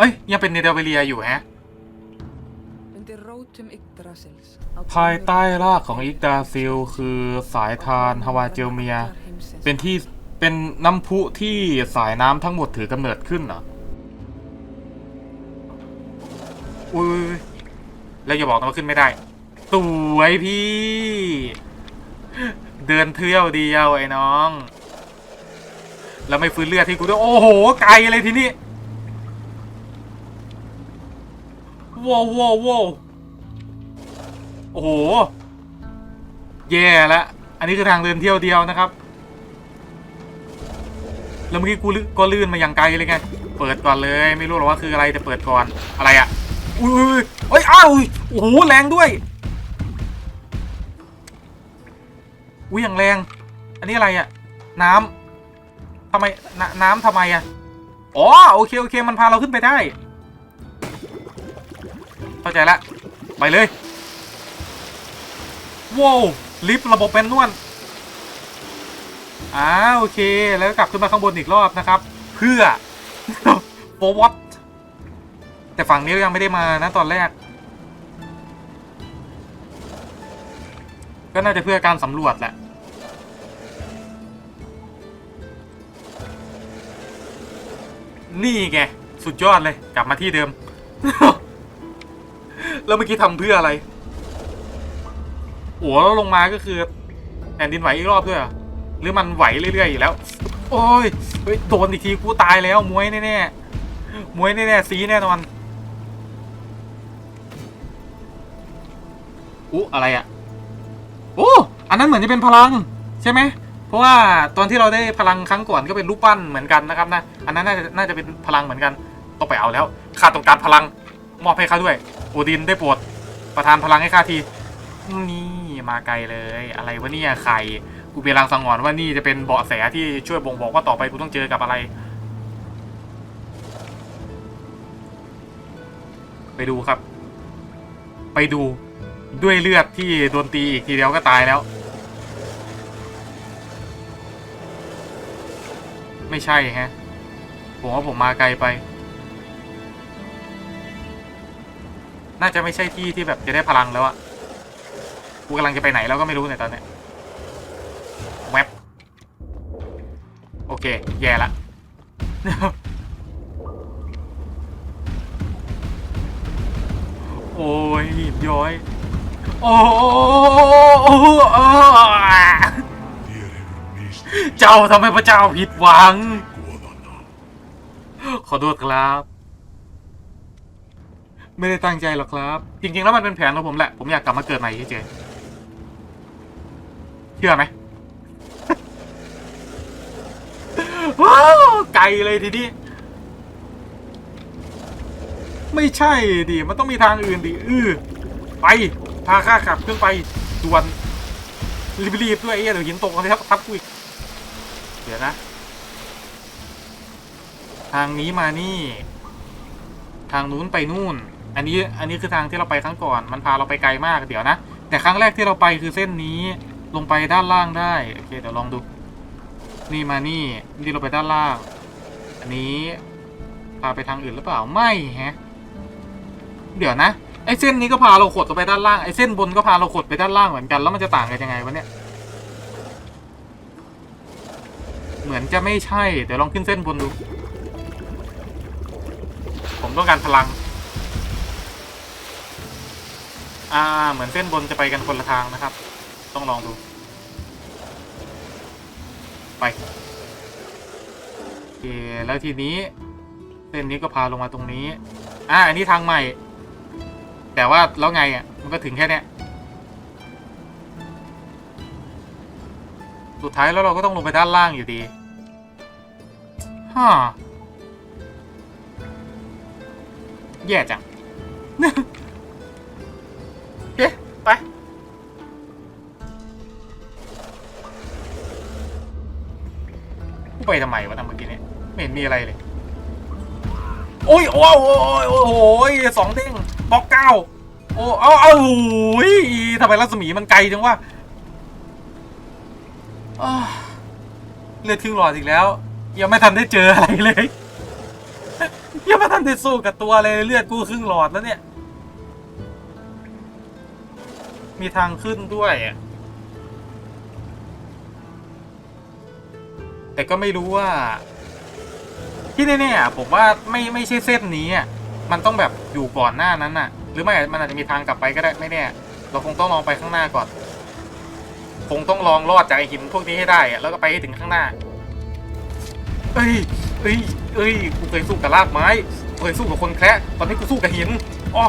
เอ้ย ยังเป็นเนเดลเวเลียอยู่ฮะ ภายใต้รากของอิกดาซิล คือสายทานฮาวาเจลเมีย เป็นที่เป็นน้ำพุที่สายน้ำทั้งหมดถือกำเนิดขึ้นเหรออุ้ยแล้วอย่าบอกนะว่าขึ้นไม่ได้สวยพี่ เดินเที่ยวเดียวไอ้น้อง แล้วไม่ฟื้นเลือดที่กูด้วย โอ้โห ไกลเลยทีนี้ ว้าวว้าวว้าวโอ้โห แย่แล้วอันนี้คือทางเดินเที่ยวเดียวนะครับ แล้วเมื่อกี้กูก็ลื่นมาอย่างไกลเลยไง เปิดก่อนเลย ไม่รู้หรอกว่าคืออะไรแต่เปิดก่อน อะไรอะอุ้ยอุ้ยเอ้ย อ้าว โอ้โห แรงด้วยอุ้ยอย่างแรง อันนี้อะไรอะน้ำทำไมนน้ำทำไมอะอ๋อ โอเค โอเค มันพาเราขึ้นไปได้ เข้าใจละ ไปเลยว้าวลิฟต์ระบบเป็นนวลอ่าโอเค แล้วก็กลับขึ้นมาข้างบนอีกรอบนะครับ เพื่อโฟวัตแต่ฝั่งนี้ยังไม่ได้มานะตอนแรก ก็น่าจะเพื่อการสำรวจแหละนี่ไง สุดยอดเลย กลับมาที่เดิม แล้วเมื่อกี้ทำเพื่ออะไรโอ้แล้วลงมาก็คือแผ่นดินไหวอีกรอบด้วยเหรอหรือมันไหวเรื่อยๆอยู่แล้ว โอ้ยเฮ้ยโดนอีกทีกูตายแล้วมวยแน่ๆมวยแน่ๆซีแน่นอนอู้อะไรอะโอ้อันนั้นเหมือนจะเป็นพลังใช่ไหมเพราะว่าตอนที่เราได้พลังครั้งก่อนก็เป็นรูปปั้นเหมือนกันนะครับนะอันนั้นน่าจะน่าจะเป็นพลังเหมือนกันต้องไปเอาแล้วข้าต้องการพลังมอบให้เขาด้วย อดินได้โปรดประทานพลังให้ข้าที นี่มาไกลเลย อะไรวะเนี่ยใครกูเป็นรังสังหรณ์ว่านี่จะเป็นเบาะแสที่ช่วยบ่งบอกว่าต่อไปกูต้องเจอกับอะไร ไปดูครับ ไปดูด้วยเลือดที่โดนตีอีกทีเดียวก็ตายแล้ว ไม่ใช่ฮะ ผมว่าผมมาไกลไป น่าจะไม่ใช่ที่ที่แบบจะได้พลังแล้วอะกูกำลังจะไปไหนแล้วก็ไม่รู้ในตอนเนี้ยแวบโอเค แย่ละโอ้ยหีบย้อยโอ้โอ้โอ้เจ้าทำให้พระเจ้าผิดหวัง ขอโทษครับ ไม่ได้ตั้งใจหรอกครับ จริง ๆ แล้วมันเป็นแผนของผมแหละ ผมอยากกลับมาเกิดใหม่เฉยๆเชื่อไหมว้าวไกลเลยทีนี้ไม่ใช่ดิมันต้องมีทางอื่นดิเออไป พาข้าขับเครื่องไปด่วนรีบๆด้วยไอ้เหี้ยเดี๋ยวหินตกกันทับทับกูอีกเดี๋ยวนะ ทางนี้มานี่ ทางนู้นไปนู่น อันนี้อันนี้คือทางที่เราไปครั้งก่อน มันพาเราไปไกลมากเดี๋ยวนะ แต่ครั้งแรกที่เราไปคือเส้นนี้ลงไปด้านล่างได้ โอเค เดี๋ยวลองดู นี่มานี่ นี่เราไปด้านล่าง อันนี้พาไปทางอื่นหรือเปล่า ไม่ฮะ เดี๋ยวนะ ไอ้เส้นนี้ก็พาเราขดลงไปด้านล่าง ไอ้เส้นบนก็พาเราขดไปด้านล่างเหมือนกัน แล้วมันจะต่างกันยังไงวะเนี่ย เหมือนจะไม่ใช่ เดี๋ยวลองขึ้นเส้นบนดู ผมต้องการพลัง อ่า เหมือนเส้นบนจะไปกันคนละทางนะครับ ต้องลองดู ไปโอเคแล้วทีนี้ เส้นนี้ก็พาลงมาตรงนี้ อ่า อันนี้ทางใหม่ แต่ว่าแล้วไงอะ มันก็ถึงแค่เนี้ย สุดท้ายแล้วเราก็ต้องลงไปด้านล่างอยู่ดีฮ่าแย่จัง กูไปทำไมวะทำเมื่อกี้เนี่ยไม่เห็นมีอะไรเลยโอ้ยโอ้ยโอ้ยโอ้โอ้ยสองเด้งบล็อกเก้าโอ้เอาเอาโอ้ยทำไมรัศมีมันไกลจังวะอ้าเลือดครึ่งหลอดอีกแล้ว ยังไม่ทันได้เจออะไรเลย ยังไม่ทันได้สู้กับตัวเลยเลือดกูครึ่งหลอดแล้วเนี่ย มีทางขึ้นด้วยอะ แต่ก็ไม่รู้ว่า ที่แน่ๆผมว่าไม่ไม่ใช่เส้นนี้อะมันต้องแบบอยู่ก่อนหน้านั้นน่ะ หรือไม่มันอาจจะมีทางกลับไปก็ได้ไม่แน่เราคงต้องลองไปข้างหน้าก่อน คงต้องลองรอดจากไอหินพวกนี้ให้ได้อะแล้วก็ไปให้ถึงข้างหน้า เอ้ยเอ้ยเอ้ยกูเคยสู้กับรากไม้เคยสู้กับคนแคระตอนนี้กูสู้กับหินอ๋อ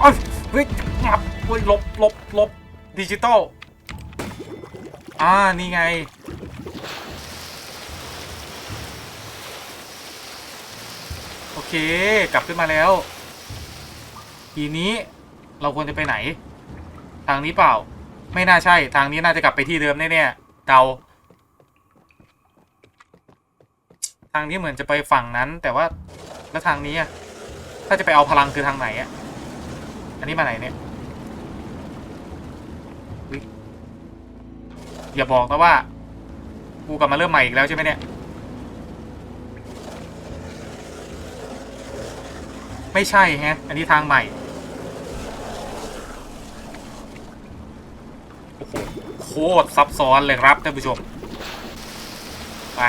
อ๋อเฮ้ยงับเฮ้ยลบลบลบดิจิตอลอ่านี่ไง โอ เคกลับขึ้นมาแล้ว ทีนี้เราควรจะไปไหน ทางนี้เปล่า ไม่น่าใช่ ทางนี้น่าจะกลับไปที่เดิมแน่ๆเดาทางนี้เหมือนจะไปฝั่งนั้น แต่ว่าแล้วทางนี้อะถ้าจะไปเอาพลังคือทางไหนอะอันนี้มาไหนเนี่ยอยอย่าบอกนะว่า กูกลับมาเริ่มใหม่อีกแล้วใช่ไหมเนี่ย ไม่ใช่ฮะ อันนี้ทางใหม่ โคตรซับซ้อนเลยครับท่านผู้ชม ไป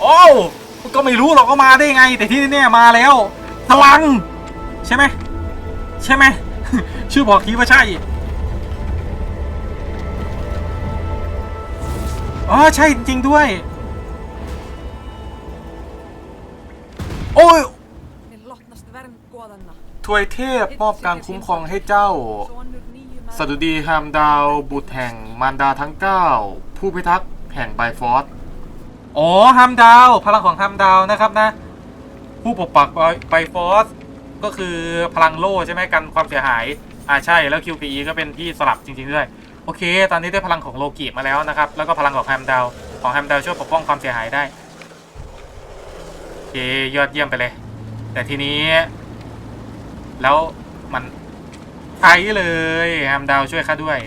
โอ้ก็ไม่รู้หรอกก็มาได้ไง แต่ที่แน่ๆมาแล้ว พลัง ใช่ไหม ใช่ไหม ชื่อบอกทีว่าใช่อ๋อใช่จริงด้วย โอ้ย Niin Lottnast värn godanna. ถวยเทพมอบการคุ้มครองให้เจ้า Suonnut niiymää. สดุดีฮามดาว บุตรแห่งมารดาทั้ง 9 ผู้พิทักษ์แห่งไบฟอร์สอ๋อฮามดาว พลังของฮามดาวนะครับนะ ผู้ปกปักไบฟอร์สก็คือพลังโล่ใช่ไหมกันความเสียหาย อ่าใช่แล้ว QPE ก็เป็นที่สลับจริงๆด้วยโอเค ตอนนี้ได้พลังของโลกิมาแล้วนะครับ แล้วก็พลังของแฮมดาว ของแฮมดาวช่วยปกป้องความเสียหายได้โอเค ยอดเยี่ยมไปเลย แต่ทีนี้ แล้วมันใช้เลยแฮมดาวช่วยข้าด้วย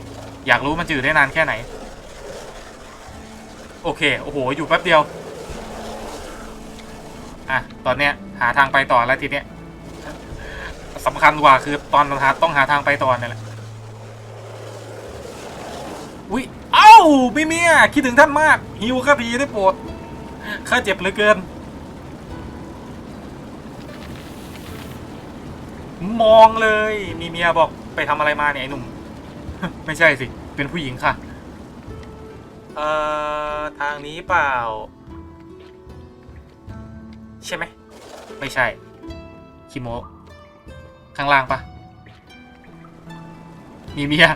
อยากรู้มันจะอยู่ได้นานแค่ไหน โอเค โอ้โห อยู่แป๊บเดียว อะ ตอนเนี้ย หาทางไปต่อแล้วทีเนี้ยสำคัญกว่าคือตอนหาต้องหาทางไปต่อเนี่ยแหละอุ้ยเอ้าพี่เมียคิดถึงท่านมาก หิวข้าทีได้โปรดข้าเจ็บเหลือเกิน มองเลย มีเมียบอกไปทำอะไรมาเนี่ยไอ้หนุ่ม ไม่ใช่สิ เป็นผู้หญิงค่ะ เอ่อ ทางนี้เปล่า ใช่ไหม ไม่ใช่ คิโมะข้างล่างปะมีเมีย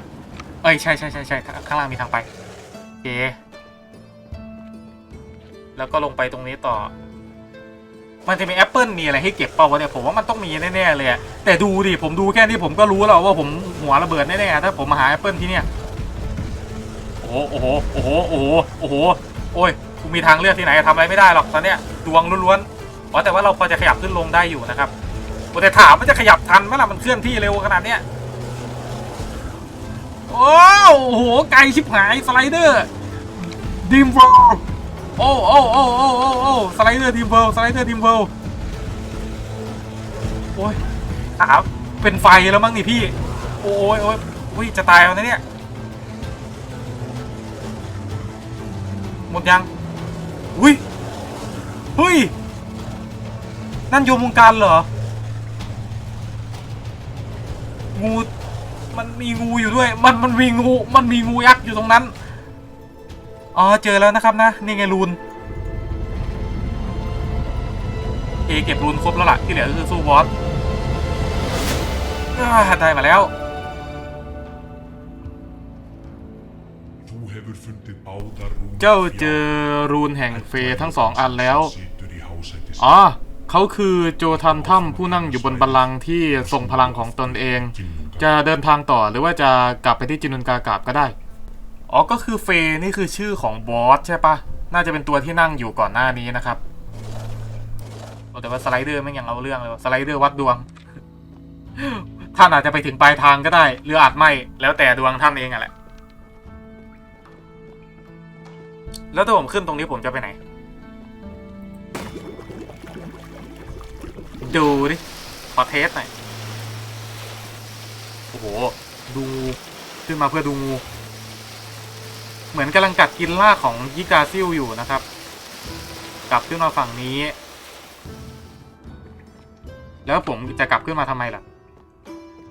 เอ้ย ใช่ใช่ใช่ใช่ข้างล่างมีทางไปโอเคแล้วก็ลงไปตรงนี้ต่อ มันจะมีแอปเปิลมีอะไรให้เก็บเปล่าวะเนี่ยผมว่ามันต้องมีแน่ๆเลยแต่ดูดิผมดูแค่นี้ผมก็รู้แล้วว่าผมหัวระเบิดแน่ๆถ้าผมมาหาแอปเปิลที่เนี่ยโอ้โหโอ้โหโอ้โหโอ้โหโอ้ยกูมีทางเลือกที่ไหนทำอะไรไม่ได้หรอกตอนเนี้ยดวงล้วนๆอ๋อแต่ว่าเราพอจะขยับขึ้นลงได้อยู่นะครับแต่ถามมันจะขยับทันไหมล่ะมันเคลื่อนที่เร็วขนาดเนี้ยโอ้โหไกลชิบหายสไลเดอร์ดิมโว โอ้โอ้โอ้โอ้โอ้โอ้สไลเดอร์ดิมเวลสไลเดอร์ดิมเวลโอ้ยขาเป็นไฟแล้วมั้งนี่พี่ โอ้ยโอ้ยโอ้ยจะตายแล้วนะเนี่ย หมดยัง อุ้ยเฮ้ย นั่นโยมวงการเหรอ งู มันมีงูอยู่ด้วย มันมันมีงู มันมีงูยักษ์อยู่ตรงนั้น อ๋อเจอแล้วนะครับนะ นี่ไงรูนเอเก็บรูนครบแล้วล่ะที่เหลือก็คือสู้บอสได้มาแล้ว เจ้าเจอรูนแห่งเฟยทั้งสองอันแล้ว อ๋อเขาคือโจทันถ้ำผู้นั่งอยู่บนบัลลังก์ที่ทรงพลังของตนเอง จะเดินทางต่อหรือว่าจะกลับไปที่จินุนกากาบก็ได้ อ๋อ ก็คือเฟย์นี่คือชื่อของบอสใช่ปะ น่าจะเป็นตัวที่นั่งอยู่ก่อนหน้านี้นะครับ แต่ว่าสไลเดอร์ไม่ยังเอาเรื่องเลยสไลเดอร์วัดดวง ท่านอาจจะไปถึงปลายทางก็ได้หรืออาจไม่ แล้วแต่ดวงท่านเองอะแหละ แล้วถ้าผมขึ้นตรงนี้ผมจะไปไหน ดูดิขอเทสหน่อย โอ้โห ดู ขึ้นมาเพื่อดูงู เหมือนกำลังกัดกินราของยิกาซิลอยู่นะครับ กลับขึ้นมาฝั่งนี้ แล้วผมจะกลับขึ้นมาทำไมล่ะ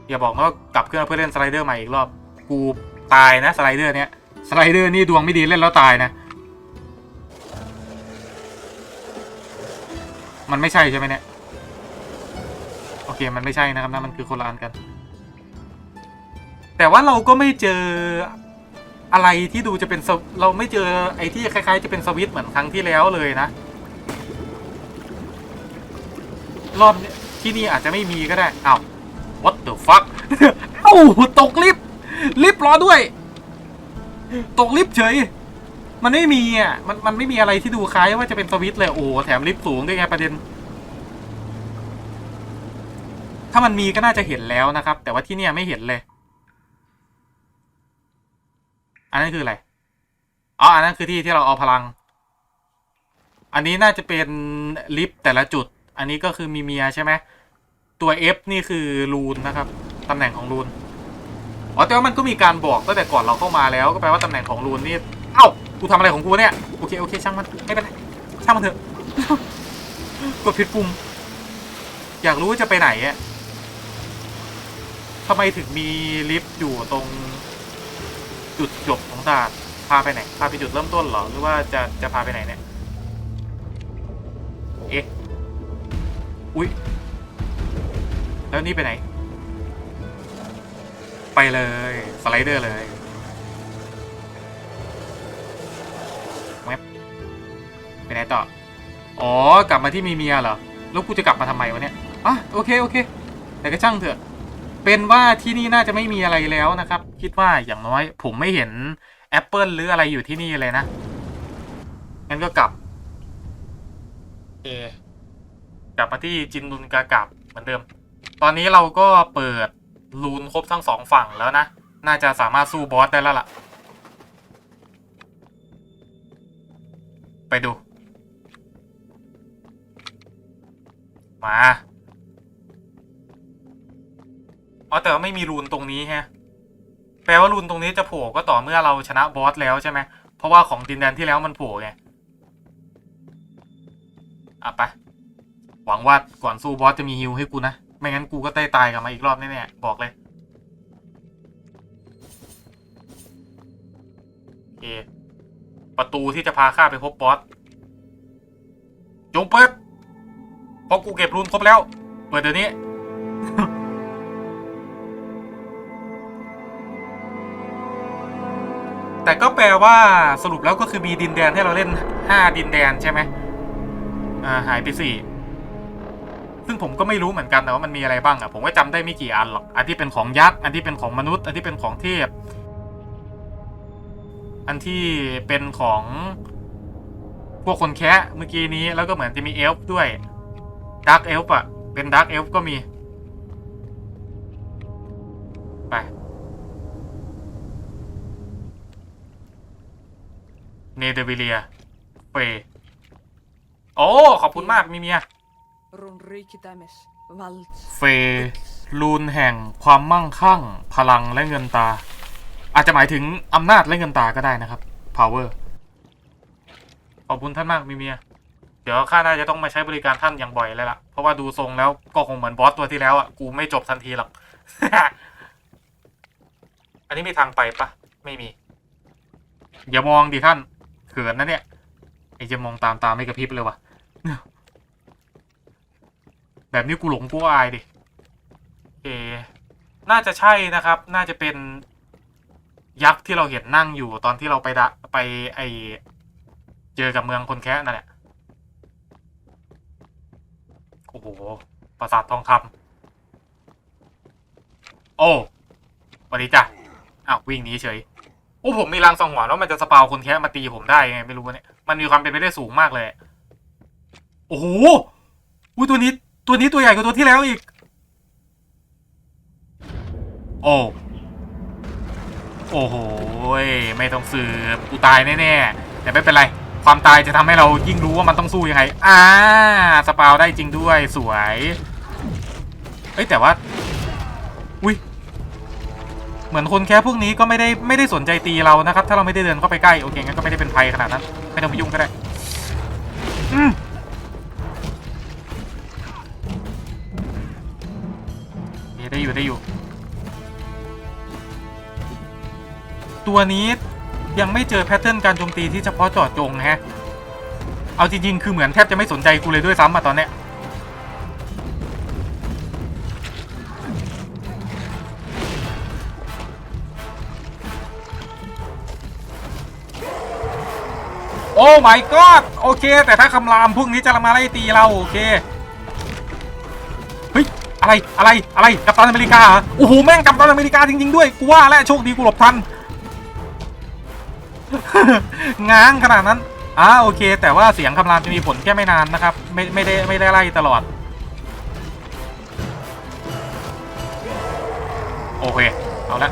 อย่าบอกว่ากลับขึ้นมาเพื่อเล่นสไลเดอร์ใหม่อีกรอบ กูตายนะสไลเดอร์เนี้ยสไลเดอร์นี่ดวงไม่ดีเล่นแล้วตายนะ มันไม่ใช่ใช่ไหมเนี่ย โอเคมันไม่ใช่นะครับนะมันคือคนละอันกัน แต่ว่าเราก็ไม่เจอ อะไรที่ดูจะเป็นสวเราไม่เจอไอ้ที่คล้ายๆ จะเป็นสวิตช์เหมือนครั้งที่แล้วเลยนะ รอบนี้ที่นี่อาจจะไม่มีก็ได้อ้าว what the fuck เอ้าตกลิฟต์ลิฟต์รอด้วย ตกลิฟต์เฉย มันไม่มีอะมันมันไม่มีอะไรที่ดูคล้ายว่าจะเป็นสวิตช์เลยโอ้แถมลิฟต์สูงด้วยไงประเด็น ถ้ามันมีก็น่าจะเห็นแล้วนะครับ แต่ว่าที่เนี่ยไม่เห็นเลย อันนั้นคืออะไรอ๋ออันนั้นคือที่ที่เราเอาพลัง อันนี้น่าจะเป็นลิฟต์แต่ละจุด อันนี้ก็คือมีเมียใช่ไหมตัว F นี่คือรูนนะครับตำแหน่งของรูนอ๋อแต่ว่ามันก็มีการบอกตั้งแต่ก่อนเราเข้ามาแล้วก็แปลว่าตำแหน่งของรูนนี่เอ้ากูทำอะไรของกูเนี่ยโอเคโอเคช่างมันไม่เป็นไรช่างมันเถอะกดผิดปุ่มอยากรู้ว่าจะไปไหนอะทำไมถึงมีลิฟต์อยู่ตรง จุดจบของด่านพาไปไหนพาไปจุดเริ่มต้นเหรอหรือว่าจะจะพาไปไหนเนี่ยเอ๊ะอุ๊ยแล้วนี่ไปไหน ไปเลยสไลเดอร์เลยแวบไปไหนต่ออ๋อกลับมาที่มีเมียเหรอแล้วกูจะกลับมาทำไมวะเนี่ยอะโอเคโอเคแต่ก็ช่างเถอะ เป็นว่าที่นี่น่าจะไม่มีอะไรแล้วนะครับ คิดว่าอย่างน้อย ผมไม่เห็นแอปเปิลหรืออะไรอยู่ที่นี่เลยนะงั้นก็กลับเอกลับมาที่จินดุนกากลับเหมือนเดิม ตอนนี้เราก็เปิดรูนครบทั้งสองฝั่งแล้วนะ น่าจะสามารถสู้บอสได้แล้วล่ะ ไปดู มา อ๋อแต่ว่าไม่มีรูนตรงนี้ฮะ แปลว่ารูนตรงนี้จะโผล่ก็ต่อเมื่อเราชนะบอสแล้วใช่ไหม เพราะว่าของดินแดนที่แล้วมันโผล่ไงอะไป หวังว่าก่อนสู้บอสจะมีฮิวให้กูนะ ไม่งั้นกูก็ได้ตายกลับมาอีกรอบแน่ๆบอกเลยโอเคประตูที่จะพาข้าไปพบบอสจงเปิดเพราะกูเก็บรูนครบแล้ว เปิดเดี๋ยวนี้ แต่ก็แปลว่าสรุปแล้วก็คือมีดินแดนให้เราเล่นห้าดินแดนใช่ไหมอ่าหายไปสี่ซึ่งผมก็ไม่รู้เหมือนกันนะว่ามันมีอะไรบ้างอะผมก็จำได้ไม่กี่อันหรอก อันที่เป็นของยักษ์ อันที่เป็นของมนุษย์ อันที่เป็นของเทพ อันที่เป็นของพวกคนแคะเมื่อกี้นี้แล้วก็เหมือนจะมีเอลฟ์ด้วยดาร์กเอลฟ์อะเป็นดาร์กเอลฟ์ก็มี ไป เนเธอร์วิเลียเฟย์โอ้ ขอบคุณมากมีเมีย Rún ríkidæmis, valds, เฟย์รูนแห่งความมั่งคั่ง พลังและเงินตา อาจจะหมายถึงอำนาจและเงินตาก็ได้นะครับ power ขอบคุณท่านมากมีเมีย เดี๋ยวข้าน่าจะต้องมาใช้บริการท่านอย่างบ่อยเลยล่ะ เพราะว่าดูทรงแล้วก็คงเหมือนบอสตัวที่แล้วอะ กูไม่จบทันทีหรอก อันนี้มีทางไปปะ ไม่มี อย่ามองดิท่าน เขินนะเนี่ยไอจะมองตามตามไม่กระพริบเลยวะแบบนี้กูหลงกูอายดิเอน่าจะใช่นะครับ น่าจะเป็นยักษ์ที่เราเห็นนั่งอยู่ตอนที่เราไปดะไปไอเจอกับเมืองคนแคะนั่นแหละโอ้โหปราสาททองคำโอ้สวัสดีจ้ะอ้าววิ่งหนีเฉย โอ้ผมมีรางสังหรณ์ว่ามันจะสปาวคนแคะมาตีผมได้ยังไงไม่รู้เนี่ยมันมีความเป็นไปได้สูงมากเลย โอ้โหอุ้ยตัวนี้ ตัวนี้ตัวใหญ่กว่าตัวที่แล้วอีก โอ้โอ้โหไม่ต้องสืบกูตายแน่ๆแต่ไม่เป็นไร ความตายจะทำให้เรายิ่งรู้ว่ามันต้องสู้ยังไงอ่าสปาวได้จริงด้วยสวยเอ้ยแต่ว่าอุ้ย เหมือนคนแค่พวกนี้ก็ไม่ได้ไม่ได้สนใจตีเรานะครับ ถ้าเราไม่ได้เดินเข้าไปใกล้โอเคงั้นก็ไม่ได้เป็นภัยขนาดนั้น ไม่ต้องไปยุ่งก็ได้อืมได้อยู่ได้อยู่ ตัวนี้ยังไม่เจอแพทเทิร์นการโจมตีที่เฉพาะเจาะจงนะฮะ เอาจริงๆ คือเหมือนแทบจะไม่สนใจกูเลยด้วยซ้ำอะตอนเนี้ย my god โอเค แต่ถ้าคำรามพวกนี้จะมาไล่ตีเราโอเค เฮ้ย อะไรอะไรอะไรกัปตันอเมริกาอโอ้โหแม่งกัปตันอเมริกาจริง ๆ ด้วยกูว่าแล้วโชคดีกูหลบทันง้างขนาดนั้นอ่าโอเค แต่ว่าเสียงคำรามจะมีผลแค่ไม่นานนะครับ ไม่ไม่ได้ไม่ได้ไล่ตลอด โอเค เอาละ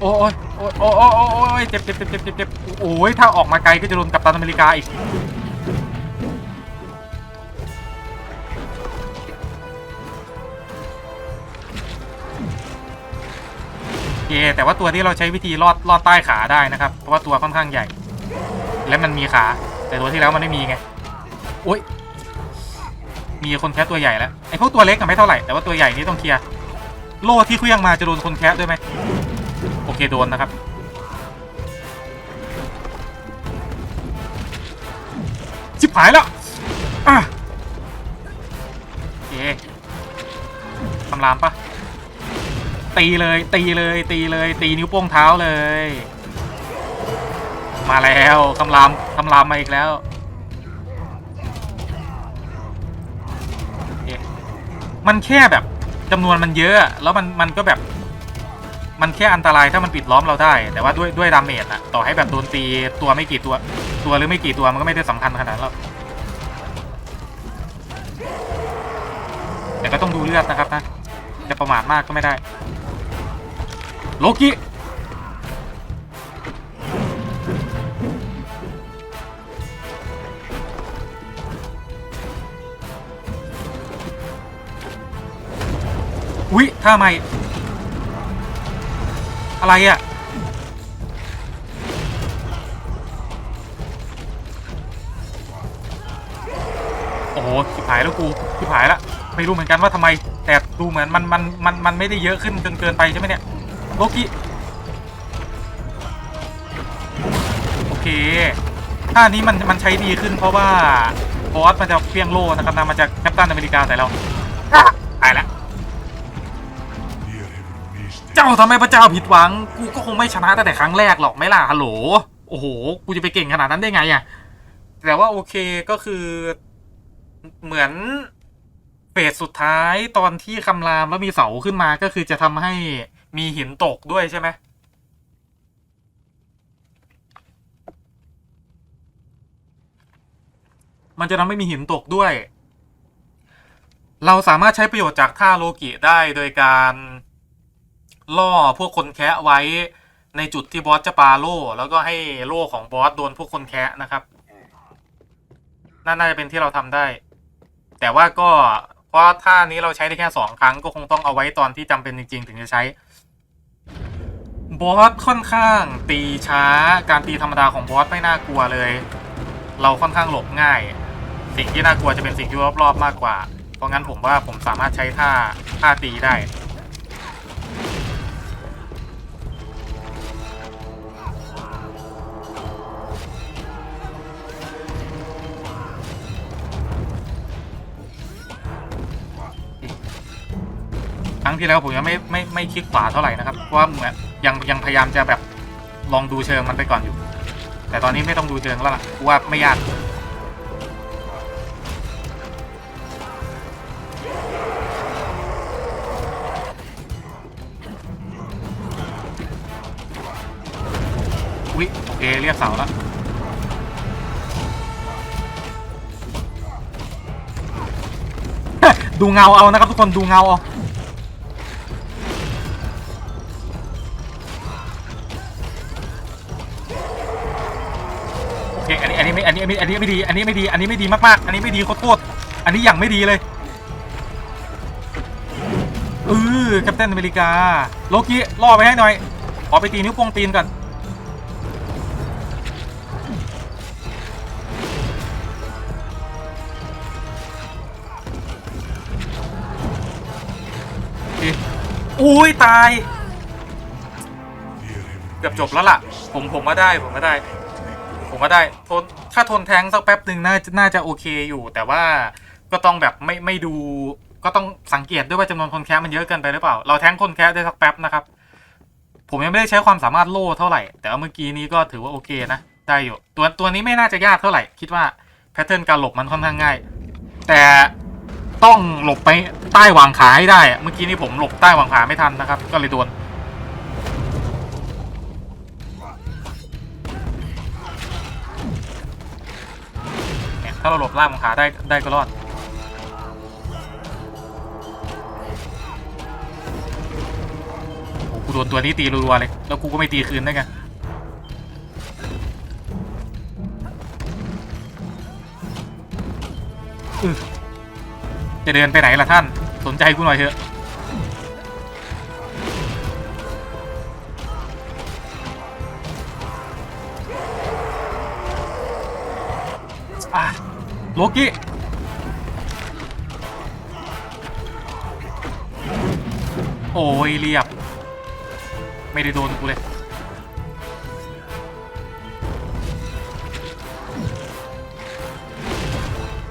โอ้ยโอ้ยโอ้ยโอ้ยโอ้ยเจ็บเจ็บเจ็บเจ็บเจ็บเจ็บโอ้ยถ้าออกมาไกลก็จะโดนกัปตันอเมริกาอีก โอเค แต่ว่าตัวที่เราใช้วิธีลอดลอดใต้ขาได้นะครับ เพราะว่าตัวค่อนข้างใหญ่ และมันมีขา แต่ตัวที่แล้วมันไม่มีไง โอ้ย มีคนแค่ตัวใหญ่แล้ว ไอพวกตัวเล็กอะไม่เท่าไหร่ แต่ว่าตัวใหญ่นี่ต้องเคลียร์ โล่ที่เคลื่องมาจะโดนคนแคะด้วยไหม โอเคโดนนะครับ ชิบหายแล้วอะโอเคคำรามปะตีเลย ตีเลย ตีเลย ตีนิ้วโป้งเท้าเลย มาแล้วคำรามคำรามมาอีกแล้วโอเคมันแค่แบบจำนวนมันเยอะ แล้วมันมันก็แบบ มันแค่อันตรายถ้ามันปิดล้อมเราได้ แต่ว่าด้วยด้วยดาเมจอะต่อให้แบบโดนตีตัวไม่กี่ตัว ตัวหรือไม่กี่ตัวมันก็ไม่ได้สำคัญขนาดนั้นหรอกแต่ก็ต้องดูเลือดนะครับนะจะประมาทมากก็ไม่ได้ โลกิอุ๊ยท่าใหม่ อะไรอะ่ะโอ้โหชิบหายแล้วกูชิบหายแล้วไม่รู้เหมือนกันว่าทำไม แต่ดูเหมือนมันมันมันมันไม่ได้เยอะขึ้นจนเกินไปใช่ไหมเนี่ยโลกิโอเคท่านี้มันมันใช้ดีขึ้นเพราะว่าบอสมันจะเพี้ยงโล่นะครับนะมันจะแคปตันอเมริกาใส่เราอะตายแล้ว จ้าทำไมพระเจ้าผิดหวัง กูก็คงไม่ชนะตั้งแต่ครั้งแรกหรอกไม่ล่ะฮัลโหล โอ้โห กูจะไปเก่งขนาดนั้นได้ไงอะแต่ว่าโอเคก็คือเหมือนเฟสสุดท้ายตอนที่คำรามแล้วมีเสาขึ้นมาก็คือจะทำให้มีหินตกด้วยใช่ไหมมันจะทำให้มีหินตกด้วย เราสามารถใช้ประโยชน์จากท่าโลกิได้โดยการ ล่อพวกคนแคะไว้ในจุดที่บอสจะปาโล่แล้วก็ให้โล่ของบอสโดนพวกคนแคะนะครับน่าน่าจะเป็นที่เราทำได้ แต่ว่าก็เพราะท่านี้เราใช้ได้แค่สองครั้งก็คงต้องเอาไว้ตอนที่จำเป็นจริง ๆ ถึงจะใช้บอสค่อนข้างตีช้าการตีธรรมดาของบอสไม่น่ากลัวเลย เราค่อนข้างหลบง่าย สิ่งที่น่ากลัวจะเป็นสิ่งที่รอบๆมากกว่า เพราะงั้นผมว่าผมสามารถใช้ท่าท่าตีได้ ที่แล้วผมยังไม่ไม่ไม่คลิกขวาเท่าไหร่นะครับเพราะว่าเหมือนยังยังพยายามจะแบบลองดูเชิงมันไปก่อนอยู่ แต่ตอนนี้ไม่ต้องดูเชิงแล้วล่ะว่าไม่ยากอุ๊ยโอเคเรียกเสาแล้วดูเงาเอานะครับทุกคนดูเงาเอา นี้อันนี้ไม่อันนี้อันนี้ไม่ดี อันนี้ไม่ดี อันนี้ไม่ดีมากๆ อันนี้ไม่ดีโคตรอันนี้อย่างไม่ดีเลยอแคปเตนอเมริกา โลกิล่อไปให้หน่อย ขอไปตีนิ้วโป้งตีนก่อนโอเคอุ้ยตาย เกือบจบแล้วล่ะ ผมผมว่าได้ ผมว่าได้ ผมว่าได้ทน ถ้าทนแทงสักแป๊บหนึ่งน่าจะน่าจะโอเคอยู่ แต่ว่าก็ต้องแบบไม่ไม่ดู ก็ต้องสังเกตด้วยว่าจำนวนคนแคสมันเยอะเกินไปหรือเปล่า เราแทงคนแคสได้สักแป๊บนะครับ ผมยังไม่ได้ใช้ความสามารถโล่เท่าไหร่ แต่ว่าเมื่อกี้นี้ก็ถือว่าโอเคนะ ได้อยู่ ตัวตัวนี้ไม่น่าจะยากเท่าไหร่ คิดว่าแพทเทิร์นการหลบมันค่อนข้างง่าย แต่ต้องหลบไปใต้วางขาให้ได้ เมื่อกี้นี้ผมหลบใต้วางขาไม่ทันนะครับ ก็เลยโดน ถ้าเราหลบล่างของขาได้ได้ก็รอดโอ้กูโดนตัวนี้ตีรัวๆเลย แล้วกูก็ไม่ตีคืนได้ไงจะเดินไปไหนล่ะท่าน สนใจกูหน่อยเถอะ โลกิโอ้ยเรียบ ไม่ได้โดนกูเลย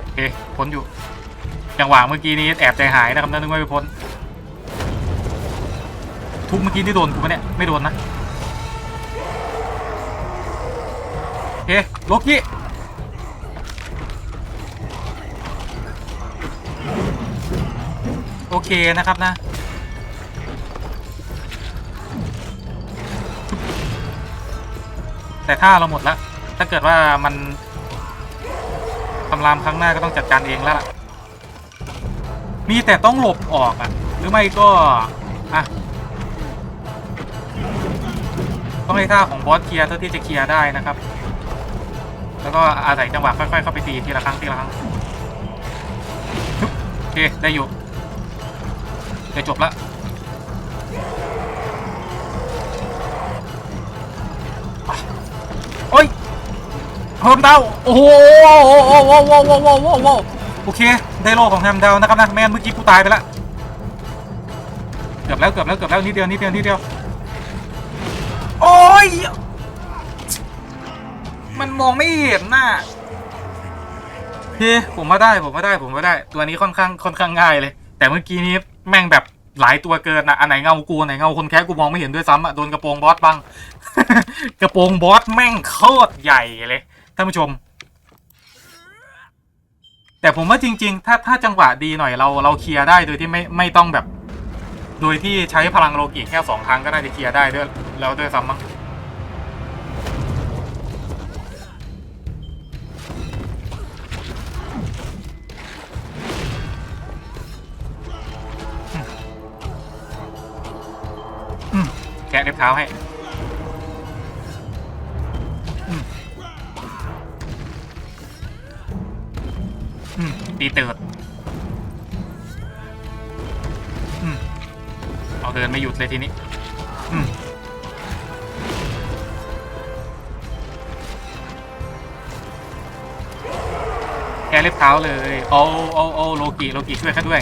โอเคพ้นอยู่จังหวะเมื่อกี้นี้แอบใจหายนะครับนั่นนึกว่าไม่พ้นทุกเมื่อกี้ที่โดนกูปะเนี่ยไม่โดนนะโอเคโลกิ เคนะครับนะ แต่ถ้าเราหมดแล้ว ถ้าเกิดว่ามันคำรามครั้งหน้าก็ต้องจัดการเองแล้วล่ะ มีแต่ต้องหลบออกอะ หรือไม่ก็ อะ ต้องให้ท่าของบอสเคลียร์เท่าที่จะเคลียร์ได้นะครับ แล้วก็อาศัยจังหวะค่อยๆเข้าไปตีทีละครั้งทีละครั้งโอเค ได้อยู่ จะจบล้วอะโอ้ยเพิ่มดาวโอ้โหโอ้โหโอ้โหโอ้โหโอ้โหโอ้โหโอเค ได้โลของแฮมดาวนะครับนะแม่นเมื่อกี้กูตายไปล้วเกือบแล้วเกือบแล้วเกือบแล้วนิดเดียวนิดเดียวนิดเดียวโอ้ยมันมองไม่เห็นน่ะโอเคผมมาได้ผมมาได้ผมมาได้ ตัวนี้ค่อนข้างค่อนข้างง่ายเลย แต่เมื่อกี้นี้ แม่งแบบหลายตัวเกินอะอันไหนเงากูอันไหนเงาคนแค่กูมองไม่เห็นด้วยซ้ำอะโดนกระโปรงบอสบังกระโปรงบอสแม่งโคตรใหญ่เลยท่านผู้ชม แต่ผมว่าจริง ๆ ถ้าถ้าจังหวะดีหน่อยเราเราเคลียร์ได้โดยที่ไม่ไม่ต้องแบบ โดยที่ใช้พลังโลกิแค่สองครั้งก็น่าจะเคลียร์ได้ด้วยแล้วด้วยซ้ำมั้งะเล็บเท้าให้อืมอืมตีเติร์ดอืมเอาเดินไม่หยุดเลยทีนี้อืมแกะเล็บเท้าเลย โอ้โอ้โอ้โลกิโลกิช่วยข้าด้วย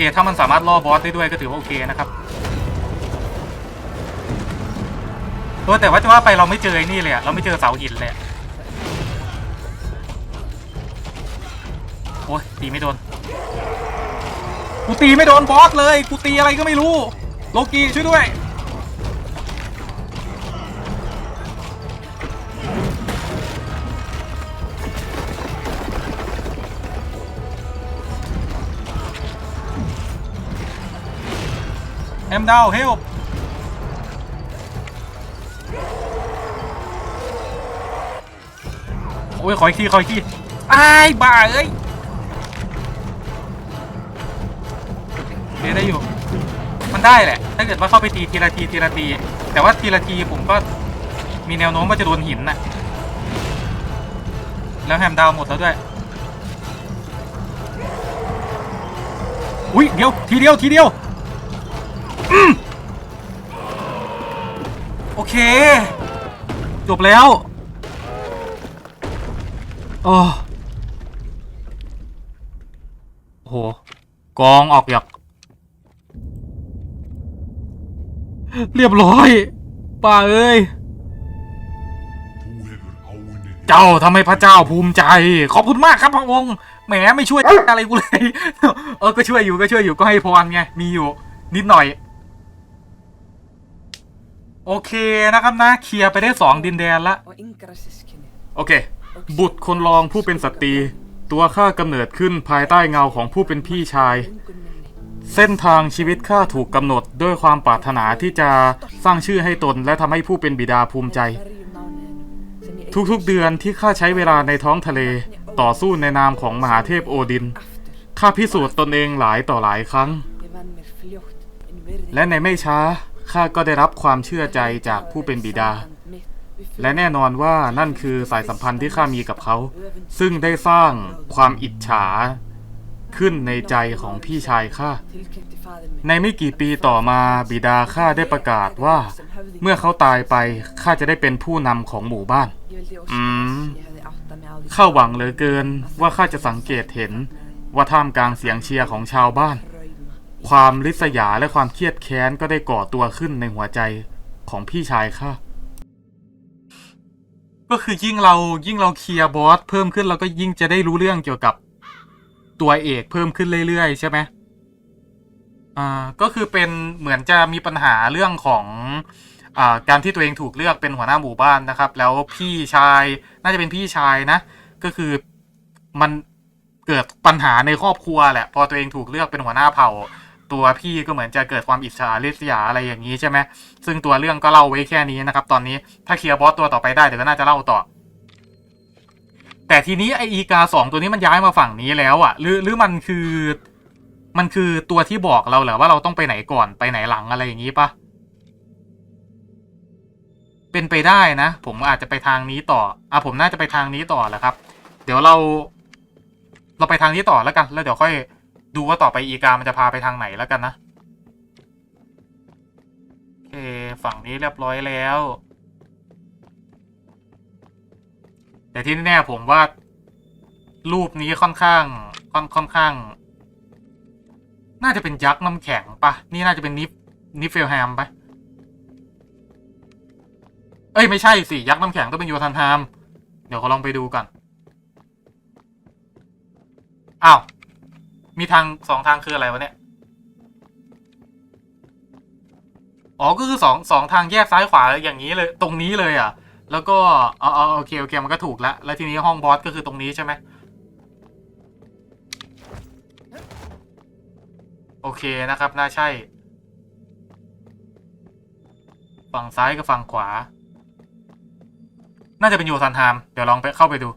เคถ้ามันสามารถล่อบอสได้ด้วยก็ถือว่าโอเคนะครับเออแต่ว่าจะว่าไปเราไม่เจอไอ้นี่เลยเราไม่เจอเสาหินเลยโอ้ยตีไม่โดนกูตีไม่โดนบอสเลยกูตีอะไรก็ไม่รู้โลกีช่วยด้วย แอมดาวเฮลโอ้ยขออีกทีขออีกทีอ้บ้าเอ้ยเดี๋ยวได้อยู่ มันได้แหละ ถ้าเกิดว่าเข้าไปตีทีละทีทีละที แต่ว่าทีละทีผมก็มีแนวโน้มว่าจะโดนหินน่ะแล้วแฮมดาวหมดแล้วด้วย อุ้ยเดี๋ยวทีเดียวทีเดียว โอเค จบแล้วโอ้โห กองออกหยักเรียบร้อยป่าเอ้ย เจ้าทำให้พระเจ้าภูมิใจ ขอบคุณมากครับพระองค์ แหมไม่ช่วยอะไรกูเลย เออ ก็ช่วยอยู่ก็ช่วยอยู่ก็ให้พรไง มีอยู่ นิดหน่อย โอเคนะครับนะเคลียร์ไปได้สองดินแดนละ og yngra sískinni. โอเค บุตรคนรองผู้เป็นสตรี ตัวข้ากำเนิดขึ้นภายใต้เงาของผู้เป็นพี่ชาย Lungun minni. เส้นทางชีวิตข้าถูกกำหนดด้วยความปรารถนาที่จะสร้างชื่อให้ตนและทำให้ผู้เป็นบิดาภูมิใจ Berjum mánuðinum sem ég ทุกๆเดือนที่ข้าใช้เวลาในท้องทะเล ต่อสู้ในนามของมหาเทพโอดิน aftur. ข้าพิสูจน์ตนเองหลายต่อหลายครั้ง Ég vann mér fljótt inn virðingu และในไม่ช้า ข้าก็ได้รับความเชื่อใจจากผู้เป็นบิดา และแน่นอนว่านั่นคือสายสัมพันธ์ที่ข้ามีกับเขา ซึ่งได้สร้างความอิจฉาขึ้นในใจของพี่ชายข้า ในไม่กี่ปีต่อมาบิดาข้าได้ประกาศว่า เมื่อเขาตายไปข้าจะได้เป็นผู้นำของหมู่บ้าน Ég vildi óska Mm. þess ég hefði áttað mig á því ข้าหวังเหลือเกินว่าข้าจะสังเกตเห็นว่าท่ามกลางเสียงเชียร์ของชาวบ้าน ความริษยาและความเครียดแค้นก็ได้ก่อตัวขึ้นในหัวใจของพี่ชายข้าก็คือยิ่งเรายิ่งเราเคลียร์บอสเพิ่มขึ้นเราก็ยิ่งจะได้รู้เรื่องเกี่ยวกับตัวเอกเพิ่มขึ้นเรื่อยๆ ใช่ไหมอ่าก็คือเป็นเหมือนจะมีปัญหาเรื่องของอ่าการที่ตัวเองถูกเลือกเป็นหัวหน้าหมู่บ้านนะครับ แล้วพี่ชายน่าจะเป็นพี่ชายนะ ก็คือมันเกิดปัญหาในครอบครัวแหละ พอตัวเองถูกเลือกเป็นหัวหน้าเผ่า ตัวพี่ก็เหมือนจะเกิดความอิจฉาริษยาอะไรอย่างนี้ใช่ไหมซึ่งตัวเรื่องก็เล่าไว้แค่นี้นะครับ ตอนนี้ถ้าเคลียร์บอสตัวต่อไปได้เดี๋ยวก็น่าจะเล่าต่อ แต่ทีนี้ไออีกาสองตัวนี้มันย้ายมาฝั่งนี้แล้วอะ่ะ หรือหรือมันคือมันคือตัวที่บอกเราเหรอว่าเราต้องไปไหนก่อนไปไหนหลังอะไรอย่างนี้ปะเป็นไปได้นะ ผมอาจจะไปทางนี้ต่ออะผมน่าจะไปทางนี้ต่อแหละครับ เดี๋ยวเรา เราไปทางนี้ต่อแล้วกัน แล้วเดี๋ยวค่อย ดูว่าต่อไปอีกามันจะพาไปทางไหนแล้วกันนะโอเคฝั่งนี้เรียบร้อยแล้ว แต่ที่แน่ผมว่า รูปนี้ค่อนข้าง ค่อนค่อนข้าง น่าจะเป็นยักษ์น้ำแข็งปะนี่น่าจะเป็นนิฟนิฟเฟลแฮมปะเอ้ย ไม่ใช่สิ ยักษ์น้ำแข็งต้องเป็นโยธันฮาม เดี๋ยวเขอลองไปดูกัน อ้าว มีทางสองทางคืออะไรวะเนี่ย อ๋อ ก็คือสองสองทางแยกซ้ายขวาอย่างนี้เลย ตรงนี้เลยอะ แล้วก็อ๋อโอเคโอเคมันก็ถูกแล้ว แล้วทีนี้ห้องบอสก็คือตรงนี้ใช่ไหมโอเคนะครับ น่าใช่ ฝั่งซ้ายกับฝั่งขวา น่าจะเป็นโยธันฮาม เดี๋ยวลองไปเข้าไปดู